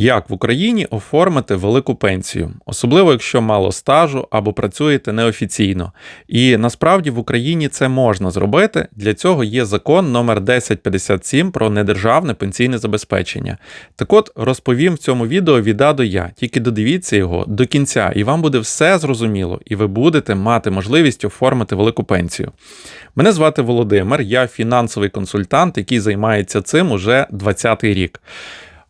Як в Україні оформити велику пенсію, особливо якщо мало стажу або працюєте неофіційно. І насправді в Україні це можна зробити. Для цього є закон номер 1057 про недержавне пенсійне забезпечення. Так от розповім в цьому відео від А до Я, тільки додивіться його до кінця, і вам буде все зрозуміло, і ви будете мати можливість оформити велику пенсію. Мене звати Володимир, я фінансовий консультант, який займається цим уже 20-й рік.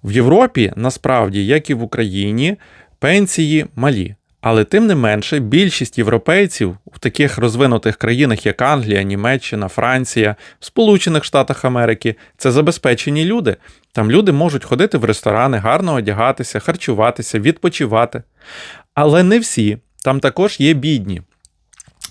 В Європі насправді, як і в Україні, пенсії малі. Але тим не менше, більшість європейців в таких розвинутих країнах, як Англія, Німеччина, Франція, Сполучених Штатах Америки, це забезпечені люди. Там люди можуть ходити в ресторани, гарно одягатися, харчуватися, відпочивати. Але не всі, там також є бідні.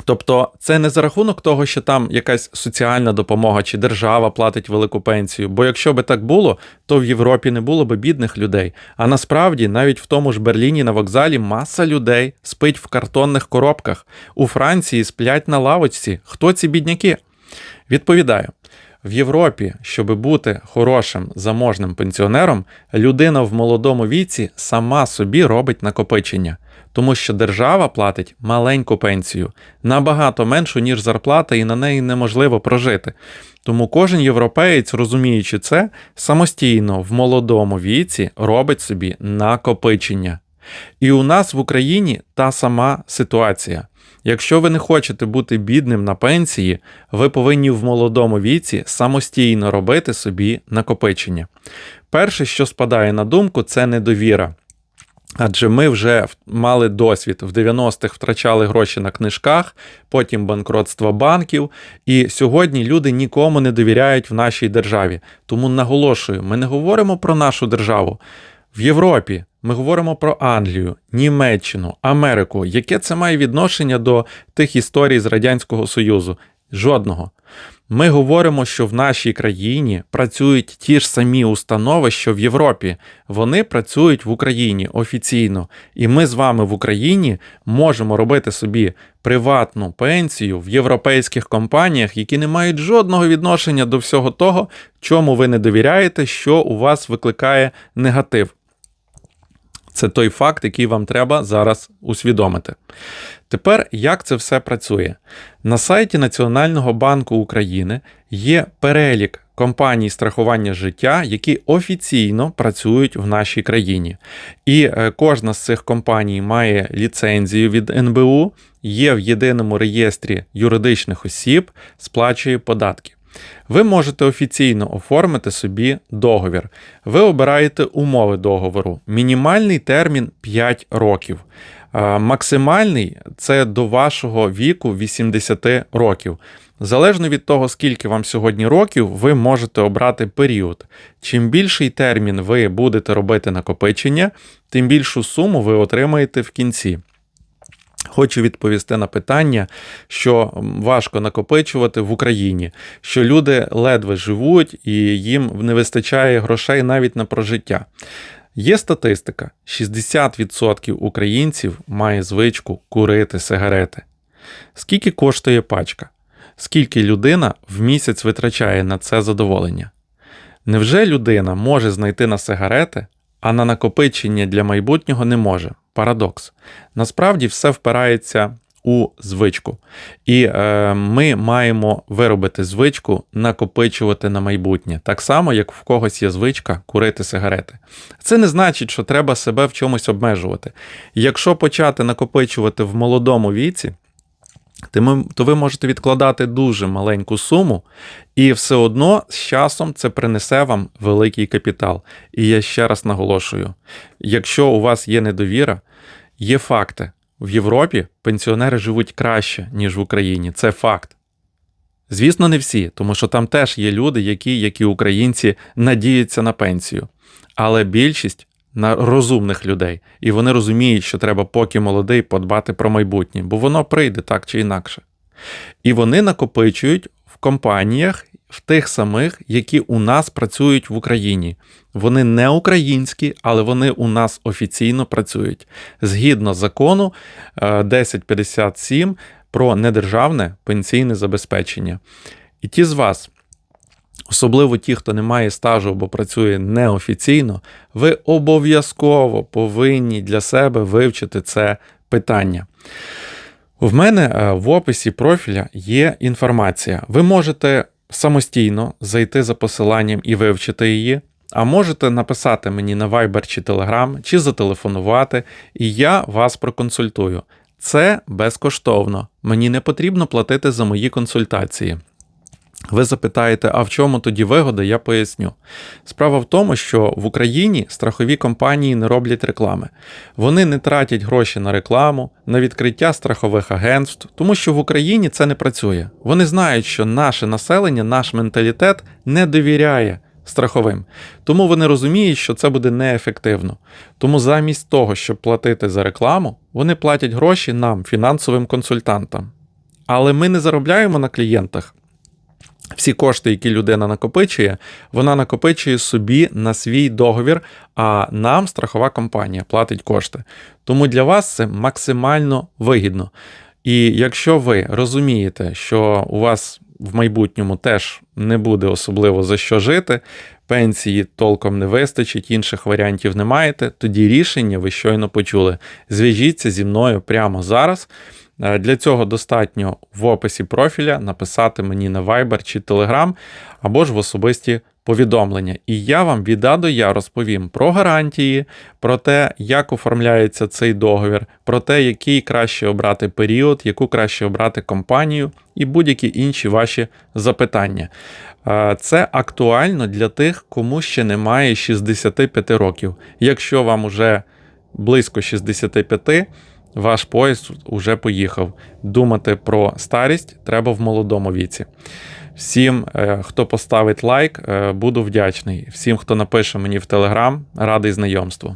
Тобто це не за рахунок того, що там якась соціальна допомога чи держава платить велику пенсію. Бо якщо би так було, то в Європі не було б бідних людей. А насправді, навіть в тому ж Берліні на вокзалі маса людей спить в картонних коробках. У Франції сплять на лавочці. Хто ці бідняки? Відповідаю. В Європі, щоб бути хорошим заможним пенсіонером, людина в молодому віці сама собі робить накопичення тому що держава платить маленьку пенсію, набагато меншу, ніж зарплата, і на неї неможливо прожити. Тому кожен європеєць, розуміючи це, самостійно в молодому віці робить собі накопичення. І у нас в Україні та сама ситуація. Якщо ви не хочете бути бідним на пенсії, ви повинні в молодому віці самостійно робити собі накопичення. Перше, що спадає на думку, це недовіра. Адже ми вже мали досвід в 90-х втрачали гроші на книжках, потім банкротство банків. І сьогодні люди нікому не довіряють в нашій державі. Тому наголошую, ми не говоримо про нашу державу. В Європі ми говоримо про Англію, Німеччину, Америку. Яке це має відношення до тих історій з Радянського Союзу? Жодного. Ми говоримо, що в нашій країні працюють ті ж самі установи, що в Європі. Вони працюють в Україні офіційно, і ми з вами в Україні можемо робити собі приватну пенсію в європейських компаніях, які не мають жодного відношення до всього того, чому ви не довіряєте, що у вас викликає негатив. Це той факт, який вам треба зараз усвідомити. Тепер як це все працює? На сайті Національного банку України є перелік компаній страхування життя, які офіційно працюють в нашій країні. І е, кожна з цих компаній має ліцензію від НБУ, є в єдиному реєстрі юридичних осіб, сплачує податки. Ви можете офіційно оформити собі договір. Ви обираєте умови договору. Мінімальний термін 5 років. Максимальний це до вашого віку 80 років. Залежно від того, скільки вам сьогодні років, ви можете обрати період. Чим більший термін ви будете робити накопичення, тим більшу суму ви отримаєте в кінці. Хочу відповісти на питання, що важко накопичувати в Україні, що люди ледве живуть і їм не вистачає грошей навіть на прожиття. Є статистика: 60% українців має звичку курити сигарети. Скільки коштує пачка? Скільки людина в місяць витрачає на це задоволення? Невже людина може знайти на сигарети, а на накопичення для майбутнього не може? Парадокс. Насправді все впирається у звичку. І е, ми маємо виробити звичку накопичувати на майбутнє, так само, як в когось є звичка курити сигарети. Це не значить, що треба себе в чомусь обмежувати. Якщо почати накопичувати в молодому віці, то ви можете відкладати дуже маленьку суму, і все одно з часом це принесе вам великий капітал. І я ще раз наголошую: якщо у вас є недовіра, є факти. В Європі пенсіонери живуть краще, ніж в Україні. Це факт. Звісно, не всі, тому що там теж є люди, які, як і українці, надіються на пенсію. Але більшість на розумних людей, і вони розуміють, що треба, поки молодий, подбати про майбутнє, бо воно прийде так чи інакше. І вони накопичують в компаніях в тих самих, які у нас працюють в Україні. Вони не українські, але вони у нас офіційно працюють згідно закону 1057 е, про недержавне пенсійне забезпечення. І ті з вас, Особливо ті, хто не має стажу або працює неофіційно, ви обов'язково повинні для себе вивчити це питання. В мене е, в описі профіля є інформація. Ви можете самостійно зайти за посиланням і вивчити її. А можете написати мені на Viber чи Telegram, чи зателефонувати, і я вас проконсультую. Це безкоштовно. Мені не потрібно платити за мої консультації. Ви запитаєте, а в чому тоді вигода, я поясню. Справа в тому, що в Україні страхові компанії не роблять реклами. Вони не тратять гроші на рекламу, на відкриття страхових агентств, тому що в Україні це не працює. Вони знають, що наше населення, наш менталітет не довіряє страховим. Тому вони розуміють, що це буде неефективно. Тому замість того, щоб платити за рекламу, вони платять гроші нам, фінансовим консультантам. Але ми не заробляємо на клієнтах. Всі кошти, які людина накопичує, вона накопичує собі на свій договір, а нам страхова компанія платить кошти. Тому для вас це максимально вигідно. І якщо ви розумієте, що у вас в майбутньому теж не буде особливо за що жити, пенсії толком не вистачить, інших варіантів не маєте, тоді рішення ви щойно почули. Зв'яжіться зі мною прямо зараз. Е, Для цього достатньо в описі профіля написати мені на Viber чи Telegram, або ж в особисті повідомлення. І я вам від А до Я розповім про гарантії, про те, як оформляється цей договір, про те, який краще обрати період, яку краще обрати компанію і будь-які інші ваші запитання. Е, Це актуально для тих, кому ще немає 65 років. Якщо вам уже близько 65, ваш поїзд уже поїхав. Думати про старість треба в молодому віці. Всім, е, хто поставить лайк, е, буду вдячний. Всім, хто напише мені в Телеграм, радий знайомству.